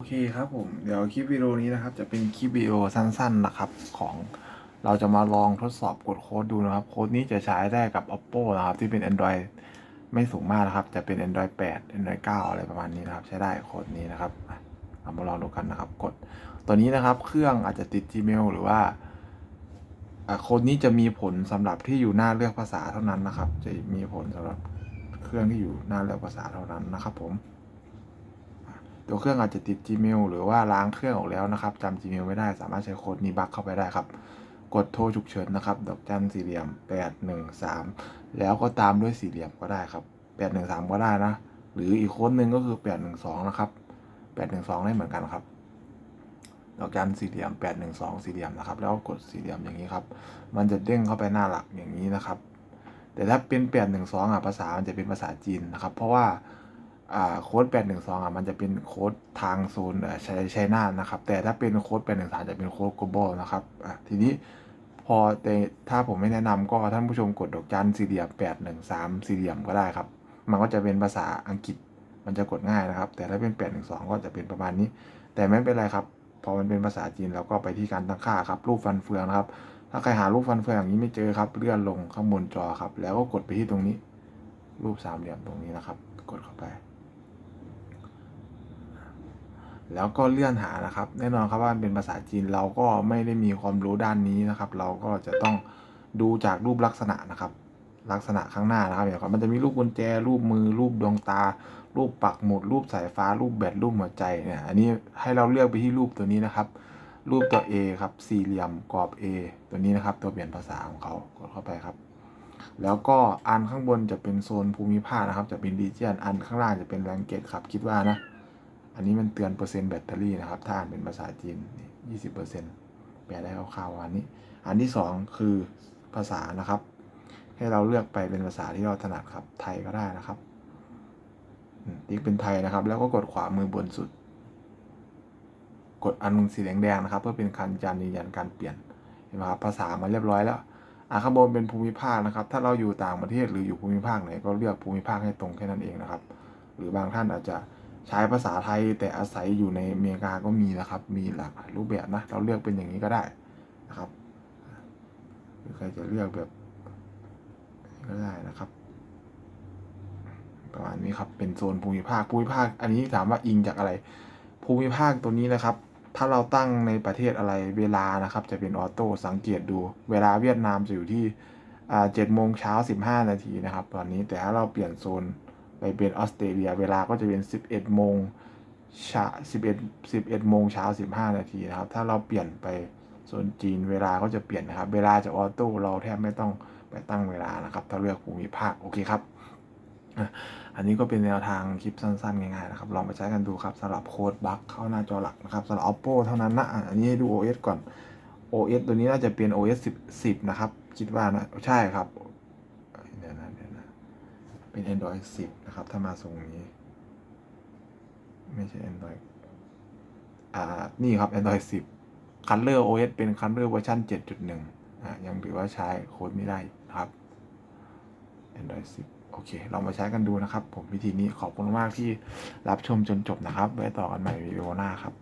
โอเคครับผม เดี๋ยวคลิปวิดีโอนี้นะครับ จะเป็นคลิปวิดีโอสั้นๆนะครับ ของเราจะมาลองทดสอบกดโค้ดดูนะครับ โค้ดนี้จะใช้ได้กับ oppo นะครับ ที่เป็น android ไม่สูงมากนะครับ จะเป็น android 8 android 9 อะไรประมาณนี้นะครับ ใช้ได้โค้ดนี้นะครับเรามาลองดูกันนะครับ กดตัวนี้นะครับ เครื่องอาจจะติด gmail หรือว่าโค้ดนี้จะมีผลสำหรับที่อยู่หน้าเลือกภาษาเท่านั้นนะครับ จะมีผลสำหรับเครื่องที่อยู่หน้าเลือกภาษาเท่านั้นนะครับ ผม ตัวเครื่องอาจจะติด Gmail หรือว่าล้างเครื่องออกแล้วนะครับจำ Gmail ไม่ได้สามารถใช้โค้ดนี้บักเข้าไปได้ครับ กดโทรฉุกเฉินนะครับ ดอกจันสี่เหลี่ยม 813 แล้วก็ตามด้วยสี่เหลี่ยมก็ได้ครับ 813 ก็ได้นะ หรืออีกโค้ดหนึ่งก็คือ 812 นะครับ 812 ได้เหมือนกันครับดอกจันสี่เหลี่ยม 812 สี่เหลี่ยมนะครับ แล้วกดสี่เหลี่ยมอย่างนี้ครับ มันจะเด้งเข้าไปหน้าหลักอย่างนี้นะครับ แต่ถ้าเป็น 812อะภาษามันจะเป็นภาษาจีนนะครับ เพราะว่าอ่า โค้ด812อะมันจะเป็นโค้ดทางโซนเอ่อชัยชัยนานะครับ แต่ถ้าเป็นโค้ด813จะเป็นโค้ด global นะครับอะทีนี้พอแต่ถ้าผมไม่แนะนำก็ท่านผู้ชมกดดอกจันสี่เหลี่ยม813สี่เหลี่ยมก็ได้ครับ มันก็จะเป็นภาษาอังกฤษมันจะกดง่ายนะครับ แต่ถ้าเป็น812ก็จะเป็นประมาณนี้ แต่ไม่เป็นไรครับ พอมันเป็นภาษาจีนเราก็ไปที่การตั้งค่าครับ รูปฟันเฟืองนะครับ ถ้าใครหารูปฟันเฟืองอย่างนี้ไม่เจอครับ เลื่อนลงข้างบนจอครับ แล้วก็กดไปที่ตรงนี้ รูปสามเหลี่ยมตรงนี้นะครับ กดเข้าไป แล้วก็เลื่อนหานะครับ แน่นอนครับว่ามันเป็นภาษาจีนเราก็ไม่ได้มีความรู้ด้านนี้นะครับ เราก็จะต้องดูจากรูปลักษณะนะครับ ลักษณะข้างหน้านะครับอย่างครับมันจะมีรูปกุญแจ รูปมือ รูปดวงตา รูปปักหมุด รูปสายฟ้า รูปแบตรูปหัวใจเนี่ยอันนี้ให้เราเลือกไปที่รูปตัวนี้นะครับ รูปตัว A ครับสี่เหลี่ยมกรอบ A ตัวนี้นะครับ ตัวเปลี่ยนภาษาของเขากดเข้าไปครับแล้วก็อันข้างบนจะเป็นโซนภูมิภาคนะครับ จะเป็นดีเจียนอันข้างล่างจะเป็นแรงเกตครับ คิดว่านะ อันนี้มันเตือนเปอร์เซ็นต์แบตเตอรี่นะครับ ถ้าอ่านเป็นภาษาจีนยี่สิบเปอร์เซ็นต์แปลได้คร่าวๆวันนี้ อันที่สองคือภาษานะครับ ให้เราเลือกไปเป็นภาษาที่เราถนัดครับ ไทยก็ได้นะครับติ๊กเป็นไทยนะครับ แล้วก็กดขวามือบนสุด กดอันสีแดงๆนะครับ เพื่อเป็นการยันยืนยันการเปลี่ยนเห็นไหมครับภาษามาเรียบร้อยแล้วอ่าข้างบนเป็นภูมิภาคนะครับ ถ้าเราอยู่ต่างประเทศหรืออยู่ภูมิภาคไหนก็เลือกภูมิภาคให้ตรงแค่นั้นเองนะครับ หรือบางท่านอาจจะ ใช้ภาษาไทยแต่อาศัยอยู่ในอเมริกาก็มีนะครับ มีหลากหลายรูปแบบนะ เราเลือกเป็นอย่างนี้ก็ได้นะครับหรือใครจะเลือกแบบก็ได้นะครับ ประมาณนี้ครับเป็นโซนภูมิภาคภูมิภาค อันนี้ถามว่าอิงจากอะไร ภูมิภาคตัวนี้นะครับ ถ้าเราตั้งในประเทศอะไรเวลานะครับ จะเป็นออโต้สังเกตดูเวลาเวียดนามจะอยู่ที่เจ็ดโมงเช้าสิบห้านาทีนะครับ ตอนนี้แต่ถ้าเราเปลี่ยนโซน ไปเป็นออสเตรเลีย เวลาก็จะเป็นสิบเอ็ดโมงเช้าสิบเอ็ดสิบเอ็ดโมงเช้าสิบห้านาทีนะครับ ถ้าเราเปลี่ยนไปโซนจีนเวลาก็จะเปลี่ยนนะครับ เวลาจะออโต้เราแทบไม่ต้องไปตั้งเวลานะครับ ถ้าเลือกภูมิภาคโอเคครับ อันนี้ก็เป็นแนวทางคลิปสั้นๆ ง่ายๆนะครับ ลองไปใช้กันดูครับสำหรับโค้ดบัคเข้าหน้าจอหลักนะครับสำหรับ oppo เท่านั้นนะอะอันนี้ให้ดู os ก่อน os ตัวนี้น่าจะเป็น os 10 10 นะครับ คิดว่านะ ใช่ครับเดี๋ยวนะเดี๋ยวนะ เป็น android 10 นะครับ ถ้ามาทรงนี้ ไม่ใช่ android อ่า นี่ครับ android 10 color os เป็น color เวอร์ชัน7.1 อะยังถือว่าใช้โค้ดนี้ได้นะครับ Android 10 โอเค ลองมาใช้กันดูนะครับ ผมวิธีนี้ขอบคุณมากที่รับชมจนจบนะครับ ไว้ต่อกันใหม่วิดีโอหน้าครับ